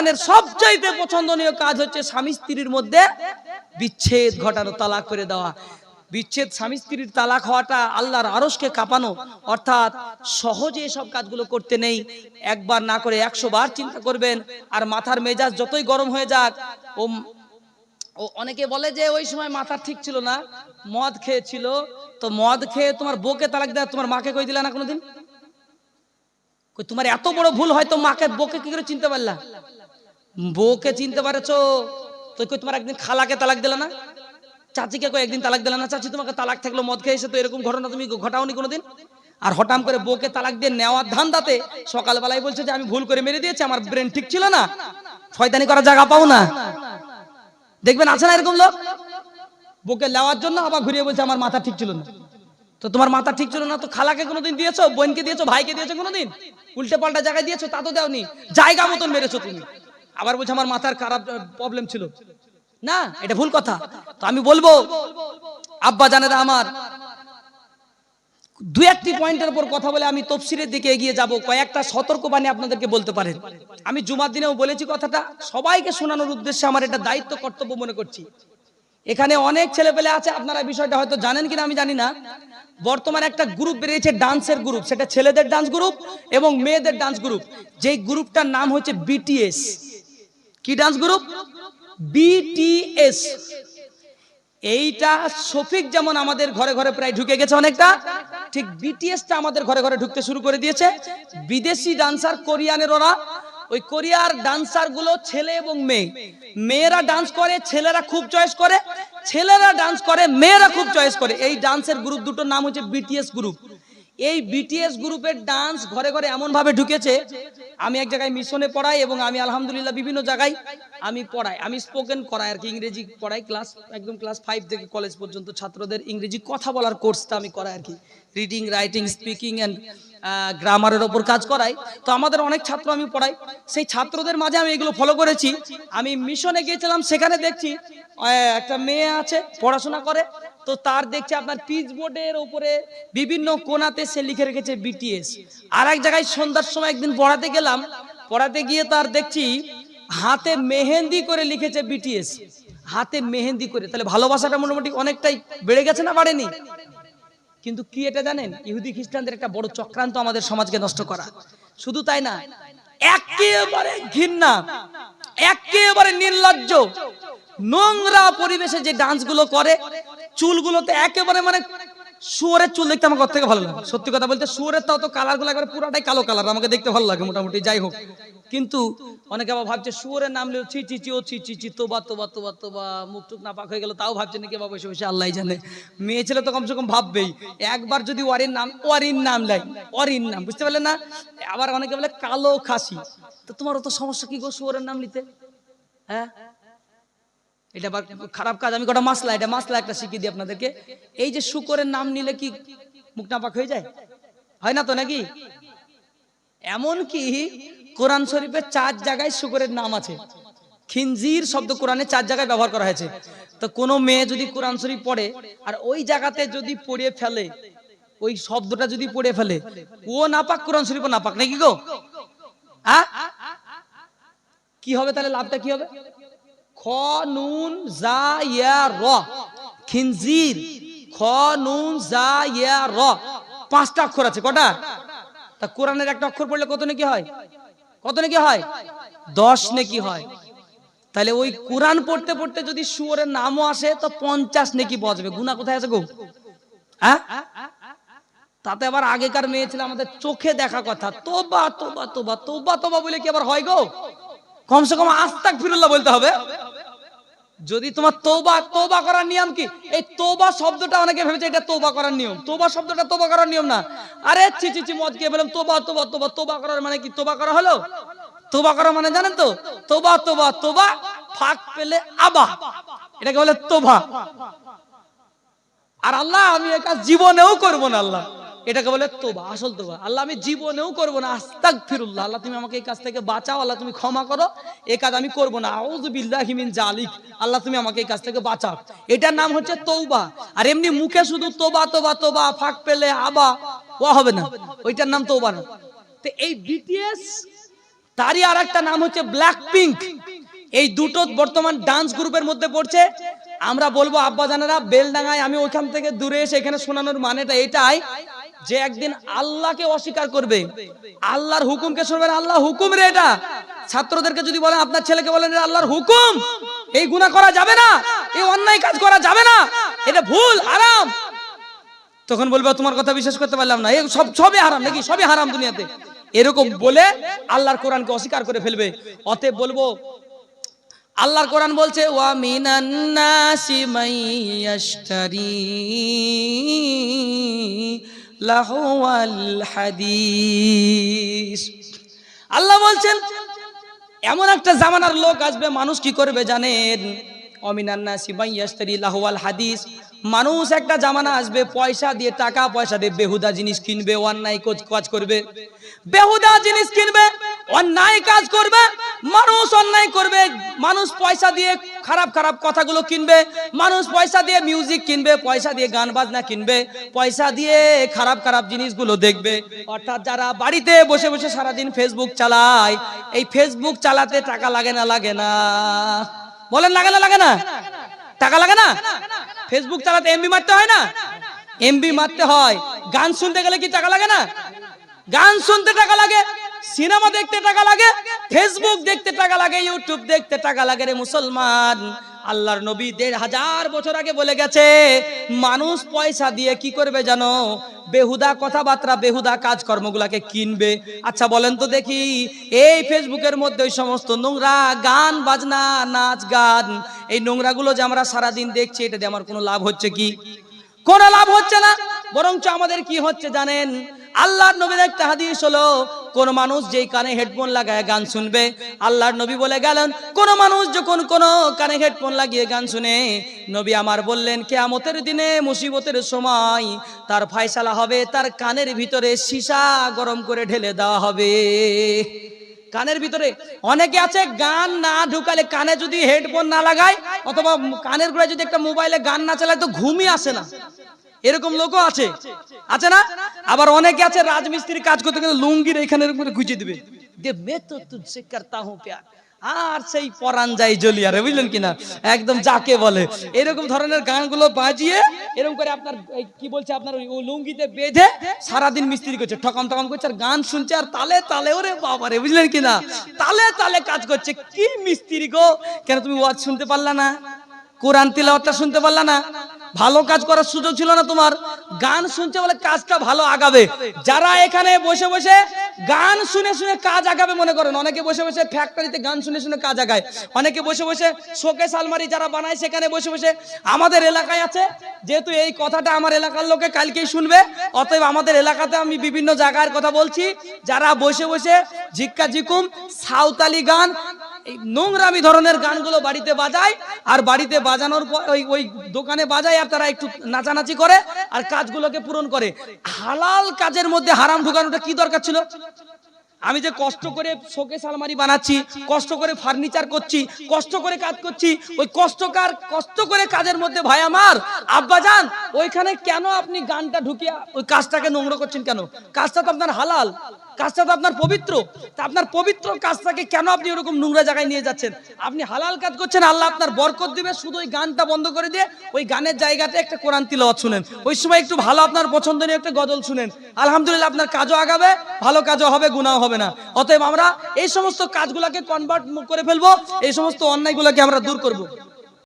শয়তানের সবচাইতে পছন্দনীয় কাজ হচ্ছে স্বামী স্ত্রীর মধ্যে বিচ্ছেদ ঘটানো, তালাক করে দেওয়া। বিচ্ছেদ স্বামী স্ত্রীর তালাক হওয়াটা আল্লাহর আরসকে কাঁপানো। অর্থাৎ সহজে এসব কাজগুলো করতে নেই। একবার না করে একশো বার চিন্তা করবেন, আর মাথার মেজাজ যতই গরম হয়ে যাক, ও ও অনেকে বলে যে ওই সময় মাথা ঠিক ছিল না, মদ খেয়েছিল। তো মদ খেয়ে তোমার বউকে তালাক দেয় তোমার মাকে কই দিলা না কোনোদিন? তোমার এত বড় ভুল হয়তো মাকে বউকে কি করে চিনতে পারলা? বউকে চিনতে পারেছো? তো কই তোমার একদিন খালাকে তালাক দিলা না? চাচিকে কই একদিন তালাক দিলা না? চাচি তোমাকে তালাক থাকল, মদ খেয়ে এসে তো এরকম ঘটনা তুমি ঘটাওনি কোনোদিন? আর হঠাম করে বউকে তালাক দিয়ে নেওয়ার ধান্দাতে সকালবেলায় বলছে যে, আমি ভুল করে মেরে দিয়েছি, আমার ব্রেন ঠিক ছিল না। শয়তানি করার জায়গা পাও না। দেখবেন আছে না এরকম লোক? বউকে নেওয়ার জন্য আবার ঘুরিয়ে বলছে, আমার মাথা ঠিক ছিল না। তো তোমার মাথা ঠিক ছিল না, তো খালাকে কোনোদিন দিয়েছ? বোনকে দিয়েছ? ভাইকে দিয়েছ কোনোদিন? উল্টে পাল্টা জায়গায় দিয়েছ? তা তো দেওনি। জায়গা মতন মেরেছো তুমি। আবার বলছে আমার মাথার খারাপ প্রবলেম ছিল। না, এটা ভুল কথা। তো আমি বলব, আব্বা জানেরা আমার, দু একটি পয়েন্টের উপর কথা বলে আমি তফসিরের দিকে এগিয়ে যাব। কয়েকটা সতর্কবাণী আপনাদেরকে বলতে পারেন। আমি জুমার দিনেও বলেছি কথাটা, সবাইকে শোনানোর উদ্দেশ্যে আমার এটা দায়িত্ব, কর্তব্য মনে করছি। এখানে অনেক ছেলেপেলে আছে, আপনারা বিষয়টা হয়তো জানেন কিনা আমি জানি না। বর্তমানে একটা গ্রুপ বেরিয়েছে ডান্সের গ্রুপ সেটা ছেলেদের ডান্স গ্রুপ এবং মেয়েদের ডান্স গ্রুপ যেই গ্রুপটার নাম হচ্ছে বিটিএস কি ডান্স গ্রুপ বিটিএস এইটা শফিক যেমন আমাদের ঘরে ঘরে প্রায় ঢুকে গেছে অনেকটা, ঠিক বিটিএসটা আমাদের ঘরে ঘরে ঢুকতে শুরু করে দিয়েছে। বিদেশি ডান্সার কোরিয়ানের ওরা, ওই কোরিয়ার ডান্সারগুলো ছেলে এবং মেয়ে। মেয়েরা ডান্স করে, ছেলেরা খুব চয়েস করে, ছেলেরা ডান্স করে, মেয়েরা খুব চয়েস করে। এই ডান্সের গ্রুপ দুটোর নাম হচ্ছে বিটিএস গ্রুপ এই বিটিএস গ্রুপের ডান্স ঘরে ঘরে এমন ভাবে ঢুকেছে, আমি এক জায়গায় মিশনে পড়াই এবং আমি আলহামদুলিল্লাহ বিভিন্ন জায়গায় আমি পড়াই। আমি স্পোকেন করাই আর কি, ইংরেজি পড়াই। ক্লাস, একদম ক্লাস ফাইভ থেকে কলেজ পর্যন্ত ছাত্রদের ইংরেজি কথা বলার কোর্সটা আমি করাই আর কি। রিডিং রাইটিং স্পিকিং অ্যান্ড গ্রামারের ওপর কাজ করাই। তো আমাদের অনেক ছাত্র আমি পড়াই। সেই ছাত্রদের মাঝে আমি এগুলো ফলো করেছি। আমি মিশনে গিয়েছিলাম, সেখানে দেখছি একটা মেয়ে আছে, পড়াশোনা করে। তো তার দেখছি আপনার পিচ বোর্ডের উপরে বিভিন্ন কোনাতে সে লিখে রেখেছে বিটিএস আর এক জায়গায় সন্ধ্যার সময় একদিন পড়াতে গেলাম, পড়াতে গিয়ে তার দেখছি হাতে মেহেন্দি করে লিখেছে বিটিএস হাতে মেহেন্দি করে, তাহলে ভালোবাসাটা মোটামুটি অনেকটাই বেড়ে গেছে না বাড়েনি? কিন্তু কি এটা জানেন? ইহুদি খ্রিস্টানদের একটা বড় চক্রান্ত আমাদের সমাজকে নষ্ট করা। শুধু তাই না, একেবারে ঘৃণা, একেবারে নির্লজ্জ, নোংরা পরিবেশে যে ডান্সগুলো করে চুলগুলোতে একেবারে মানে শুয়োরের চুল দেখতে আমার থেকে ভালো লাগে। সত্যি কথা বলতে শুয়োরের তাও তো কালারগুলো একবারে পুরাটাই কালো কালার, আমাকে দেখতে ভালো লাগে মোটামুটি, যাই হোক। কিন্তু অনেকে আবার ভাবছে শুয়োরের নাম নিল ছি ছি চি ও ছি চি তোবা তোবা তোবা তোবা, মুখ টুক না পাক হয়ে গেল, তাও ভাবছে নাকি বাবা বসে বসে, আল্লাহ জানে। মেয়ে ছেলে তো কমসে কম ভাববেই। একবার যদি ওয়ারির নাম ওয়ারির নাম লাই ওয়ারির নাম, বুঝতে পারলেন না? আবার অনেকে বলে কালো খাসি। তো তোমার অত সমস্যা কি গো শুয়োরের নাম নিতে? হ্যাঁ? এটা আবার খারাপ কাজ, আমি কটা মাসলা, এটা মাসলা একটা শিখিয়ে দিই আপনাদেরকে। এই যে শুকরের নাম নিলে কি মুখ নাপাক হয়ে যায়? হয় না তো নাকি? এমন কি কোরআন শরীফের চার জায়গায় শুকরের নাম আছে। খিনজির শব্দ কোরআনে চার জায়গায় ব্যবহার করা হয়েছে। তো কোনো মেয়ে যদি কোরআন শরীফ পড়ে, আর ওই জায়গাতে যদি পড়িয়ে ফেলে, ওই শব্দটা যদি পড়ে ফেলে, ও নাপাক, কোরআন শরীফও নাপাক, নাকি গো? কি হবে তাহলে লাভটা কি হবে? খ নুন জা ইয়া র খিনজির খ নুন জা ইয়া র পাঁচটা অক্ষর আছে, কটা? তা কোরআনের একটা অক্ষর পড়লে কত নাকি হয়? কত নাকি হয়? দশ নাকি হয়। তাহলে ওই কোরআন পড়তে পড়তে যদি শুয়োরের নামও আসে, তো পঞ্চাশ নাকি পাওয়া গুণা কোথায় আছে গো? হ্যাঁ? তাতে আবার আগেকার মেয়ে ছিল আমাদের চোখে দেখা কথা। তোবা তোবা তোবা তোবা তোবা বলে কি আবার হয় গো? কমসে কম আস্তাক ফিরুল্লাহ বলতে হবে। যদি তোমার তোবা তোবা করার নিয়ম কি? এই তোবা শব্দটা অনেকে ভেবেছে এটা তোবা করার নিয়ম। তোবা শব্দটা তোবা করার নিয়ম না। আরে ছি ছি ছি, মদ কে বললাম তোবা তোবা তোবা তোবা করার মানে কি? তোবা করা হলো? তোবা করা মানে জানেন তো? তোবা তোবা তোবা ফাঁক পেলে আবা। এটাকে বলে তোবা আর আল্লাহ, আমি এ কাজ জীবনেও করব না আল্লাহ। এটাকে বলে তোবা, আসল তোবা। আল্লাহ, আমি জীবনেও করব না আস্তাক ফিরুল্লাহ আল্লাহ, তুমি আমাকে এই কাজ থেকে বাঁচাও, আল্লাহ, তুমি ক্ষমা করো। এই কাজ আমি করব না। আউযু বিল্লাহি মিন জালিক আল্লাহ, তুমি আমাকে এই কাজ থেকে বাঁচাও। এটার নাম হচ্ছে তৌবা। আর এমনি মুখে শুধু তোবা তোবা তোবা, ফাঁক পেলে আবা, ও হবে না। ওইটার নাম তৌবা না। তো এই বিটিএস তারই আর একটা নাম হচ্ছে ব্ল্যাক পিঙ্ক এই দুটো বর্তমান ডান্স গ্রুপের মধ্যে পড়ছে। আমরা বলব আব্বা জানারা বেলডাঙ্গায় আমি ওইখান থেকে দূরে এসে এখানে শোনানোর মানেটা এটাই। যে একদিন আল্লাহকে অস্বীকার করবে, আল্লাহর হুকুমকে শুনবে আল্লাহ হুকুম রে এটা। ছাত্রদেরকে যদি বলেন, আপনার ছেলেকে বলেন আল্লাহর হুকুম, এই গুনাহ করা যাবে না, এই অন্যায় কাজ করা যাবে না, এটা ভুল আরাম তখন বলবে তোমার কথা বিশ্বাস করতে পারলাম না। সব, সবই হারাম নাকি? সবই হারাম দুনিয়াতে। এরকম বলে আল্লাহর কোরআনকে অস্বীকার করে ফেলবে। অতএব বলব, আল্লাহর কোরআন বলছে, ওয়া মিনান নাসি মাইয়াশতারি লাহওয়াল হাদিস। আল্লাহ বলছেন, এমন একটা জামানার লোক আসবে, মানুষ কি করবে জানেন? অমিনান নাসি মাইয়াশতারি লাহওয়াল হাদিস। মানুষ একটা জামানা আসবে, পয়সা দিয়ে, টাকা পয়সা দিয়ে বেহুদা জিনিস কিনবে, অন্যায় কাজ করবে। বেহুদা জিনিস কিনবে, অন্যায় কাজ করবে মানুষ অন্যায় করবে, মানুষ পয়সা দিয়ে খারাপ খারাপ কথাগুলো কিনবে, মানুষ পয়সা দিয়ে মিউজিক কিনবে, পয়সা দিয়ে গান বাজনা কিনবে, পয়সা দিয়ে খারাপ খারাপ জিনিসগুলো দেখবে। অর্থাৎ যারা বাড়িতে বসে বসে সারাদিন ফেসবুক চালায়, এই ফেসবুক চালাতে টাকা লাগে না লাগে না। বলেন লাগে না লাগে না? টাকা লাগে না? ফেসবুক চালাতে এমবি মারতে হয় না? এমবি মারতে হয়। গান শুনতে গেলে কি টাকা লাগে না? গান শুনতে টাকা লাগে সিনেমা দেখতে টাকা লাগে ফেসবুক দেখতে টাকা লাগে ইউটিউব দেখতে টাকা লাগে রে মুসলমান। আল্লাহর নবী দেড় হাজার বছর আগে বলে গেছে, মানুষ পয়সা দিয়ে কি করবে জানো? বেহুদা কথাবার্তা, বেহুদা কাজকর্মগুলাকে কিনবে। আচ্ছা বলেন তো দেখি, এই ফেসবুকের মধ্যে ওই সমস্ত নোংরা গান, বাজনা, নাচ, গান, এই নোংরাগুলো যে আমরা সারাদিন দেখছি এটা দিয়ে আমার কোনো লাভ হচ্ছে কি? কোনো লাভ হচ্ছে না, বরঞ্চ আমাদের কি হচ্ছে জানেন? আল্লাহর নবীর একটা হাদিস হলো, কোন মানুষ যেই কানে হেডফোন লাগায় গান শুনবে, আল্লাহর নবী বলে গেলেন, কোন মানুষ যখন কোন কানে হেডফোন লাগিয়ে গান শুনে, নবী আমার বললেন, কেয়ামতের দিনে মুসিবতের সময় তার ফয়সালা হবে, তার কানের ভিতরে সীসা গরম করে ঢেলে দেওয়া হবে। কানের ভিতরে অনেকে আছে, গান না ঢুকালে কানে যদি হেডফোন না লাগায়, অথবা কানের গোড়ায় যদি একটা মোবাইলে গান না চালায়, তো ঘুমই আসে না। এরকম লোকও আছে। আছে না? আবার অনেকে আছে রাজমিস্ত্রি কাজ করতে গেলে লুঙ্গির এখানের উপরে গুছিয়ে দিবে। দে, মে তো তুঝসে করতা হুঁ প্যার। আর সেই পরান যাই জলিয়ারে বুঝলেন কিনা একদম যাকে বলে। এরকম ধরনের গানগুলো বাজিয়ে এরকম করে আপনার কি বলছে আপনার লুঙ্গিতে বেঁধে সারাদিন মিস্ত্রি করছে, ঠকাম ঠকাম করছে, আর গান শুনছে, আর তালে তালে, ওরে বাবারে, বুঝলেন কিনা তালে তালে কাজ করছে। কি মিস্ত্রি গো? কেন তুমি ওয়াজ শুনতে পারলা না? কোরআন তিলাওয়াতটা শুনতে পারলা না? ভালো কাজ করার সুযোগ ছিল না তোমার। গান শুনছে বলে কাজটা ভালো আগাবে। যারা এখানে বসে বসে গান শুনে শুনে কাজ আগাবে মনে করেন। অনেকে বসে বসে ফ্যাক্টরিতে গান শুনে শুনে কাজ আগায়। অনেকে বসে বসে শোকেস আলমারি যারা বানায় সেখানে বসে বসে আমাদের এলাকায় আছে। যেহেতু এই কথাটা আমার এলাকার লোকে কালকেই শুনবে, অতএব আমাদের এলাকাতে আমি বিভিন্ন জায়গার কথা বলছি। যারা বসে বসে ঝিক্কা ঝিকুম সাঁওতালি গান নোংরামি ধরনের গানগুলো বাড়িতে বাজায়, আর বাড়িতে বাজানোর পর ওই ওই দোকানে বাজায়, আর তারা একটু নাচানাচি করে, আর কাজগুলোকে পূরণ করে। হালাল কাজের মধ্যে হারাম ঢুকানোটা কি দরকার ছিল? আমি যে কষ্ট করে শোকেস আলমারি বানাচ্ছি, কষ্ট করে ফার্নিচার করছি, কষ্ট করে কাজ করছি, ওই কষ্টকার, কষ্ট করে কাজের মধ্যে ভাই আমার। আব্বা যান, ওইখানে কেন আপনি গানটা ঢুকিয়ে ওই কাজটাকে নোংরা করছেন কেন? কাজটা তো আপনার হালাল। কাজটা তো আপনার পবিত্র। তা আপনার পবিত্র কাজটাকে কেন আপনি ওরকম নোংরা জায়গায় নিয়ে যাচ্ছেন? আপনি হালাল কাজ করছেন, আল্লাহ আপনার বরকত দিবে, শুধু ওই গানটা বন্ধ করে দিয়ে ওই গানের জায়গাতে একটা কোরআন তিলাওয়াত শুনেন। ওই সময় একটু ভালো আপনার পছন্দনীয় একটা গজল শুনেন। আলহামদুলিল্লাহ আপনার কাজও আগাবে, ভালো কাজও হবে গুনাহ হবে না। অতএব আমরা এই সমস্ত কাজগুলোকে কনভার্ট করে ফেলব, এই সমস্ত অন্যায়গুলোকে আমরা দূর করব।